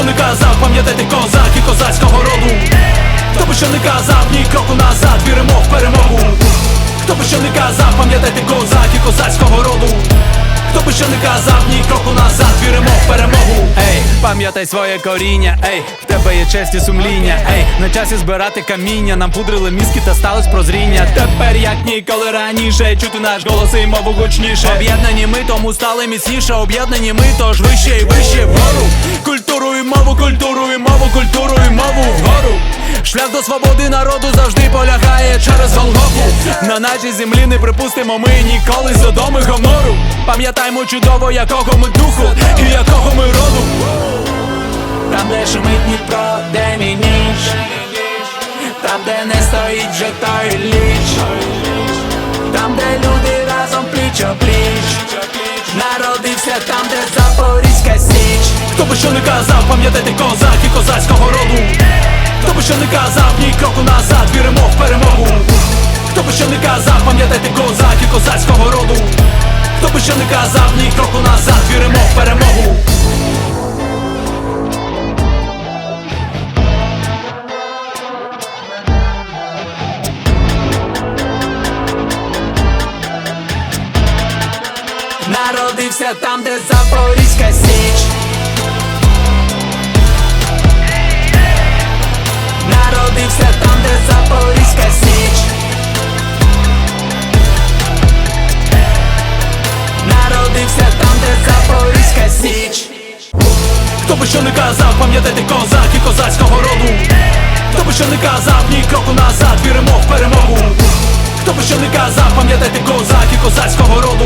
що не казав, пам'ятайте козак і козацького роду. Хто би що не казав, ні кроку назад, віримо в перемогу. Хто би що не казав, пам'ятайте козак і козацького роду би що не казав, ні кроку назад, віримо в перемогу Ей, пам'ятай своє коріння, ей, в тебе є честь і сумління, ей, на часі збирати каміння, нам пудрили мізки та сталось прозріння. Тепер як ніколи раніше, чути наш голос і мову гучніше. Об'єднані ми, тому стали міцніше, об'єднані ми, тож вище і вище вгору. Культуру і мову, культуру і мову, культуру і мову вгору. Шлях до свободи народу завжди полягає через Голгофу На нашій землі не припустимо ми ніколи Содоми Гомору. Пам'ятаймо чудово, якого ми духу і якого ми роду. Там, де шумить Дніпро, де мій Там, де не стоїть вже той ліч. Там, де люди разом пліч о пліч. Народився там, де Запорізька січ. Хто би що не казав, пам'ятайте козак і козацького роду. Хто би що не казав, ні кроку назад, віримо в перемогу Хто би що не казав, пам'ятайте козак і козацького роду. Хто би що не казав, ні кроку назад, віримо в перемогу. Народився там, де Запорізька січ. Народився там, де Запорізька січ Хто би що не казав, пам'ятайте козак і козацького роду. Хто би що не казав, ні кроку назад, віримо в перемогу. Хто би що не казав, пам'ятайте козак і козацького роду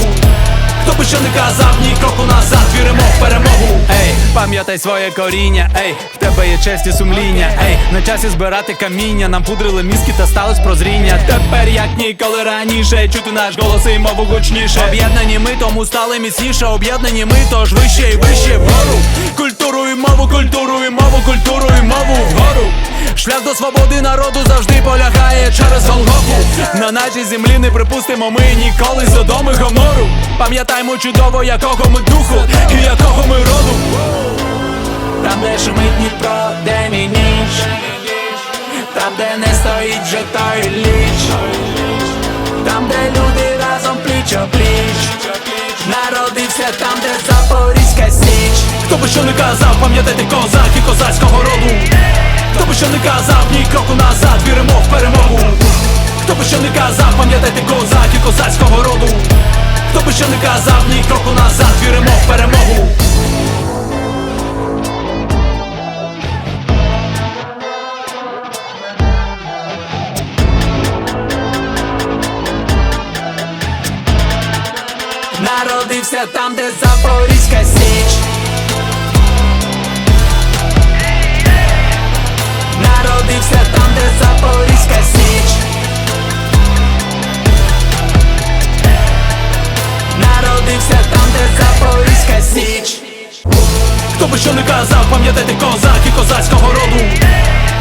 Хто би що не казав, ні кроку назад, віримо в перемогу. Ей, пам'ятай своє коріння, ей, в тебе є честь і сумління, ей, на часі збирати каміння, нам пудрили мізки та сталось прозріння. Тепер як ніколи раніше, чути наш голос і мову гучніше. Об'єднані ми, тому стали міцніше, об'єднані ми, тож вище і вище вгору. Культуру і мову, культуру і мову, культуру і мову вгору. Шлях до свободи народу завжди полягає через Голгофу На нашій землі не припустимо ми ніколи Содоми Гомору Пам'ятаймо чудово, якого ми духу і якого ми роду. Там, де шумить Дніпро, де мій ніч Там, де не стоїть вже той ліч. Там, де люди разом пліч пліч. Народився там, де Запорізька січ. Хто би що не казав, пам'ятайте козак і козацького роду. Хто би що не казав, ні кроку назад, віримо в перемогу. Хто би що не казав, пам'ятайте козак і козацького роду би що не казав, ні кроку назад, віримо в перемогу. Народився там, де Запорізька січ. Народився там, де Запорізька би що не казав, пам'ятайте козак і козацького роду.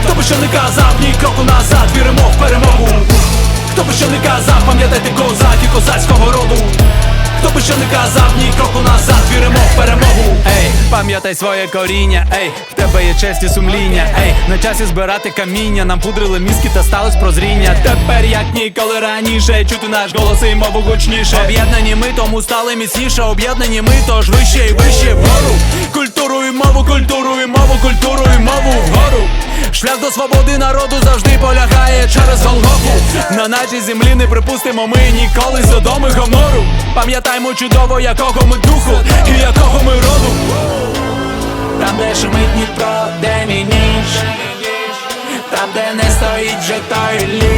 Хто би що не казав, ні кроку назад, віримо в перемогу. Хто би що не казав, пам'ятайте козак і козацького роду. Хто би що не казав, ні кроку назад, віримо в перемогу. Ей, пам'ятай своє коріння, ей, тебе є честь і сумління, ей, на часі збирати каміння, нам пудрили мізки та сталось прозріння. Тепер як ніколи раніше, чути наш голос і мову гучніше. Об'єднані ми, тому стали міцніше, об'єднані ми, тож вище і вище вгору. Культуру і мову, культуру і мову, культуру і мову вгору. Шлях до свободи народу завжди полягає через Голгофу На нашій землі не припустимо ми ніколи Содоми Гомору Пам'ятаймо чудово, якого ми духу і якого ми роду Там, де шумить Дніпро, де не стоїть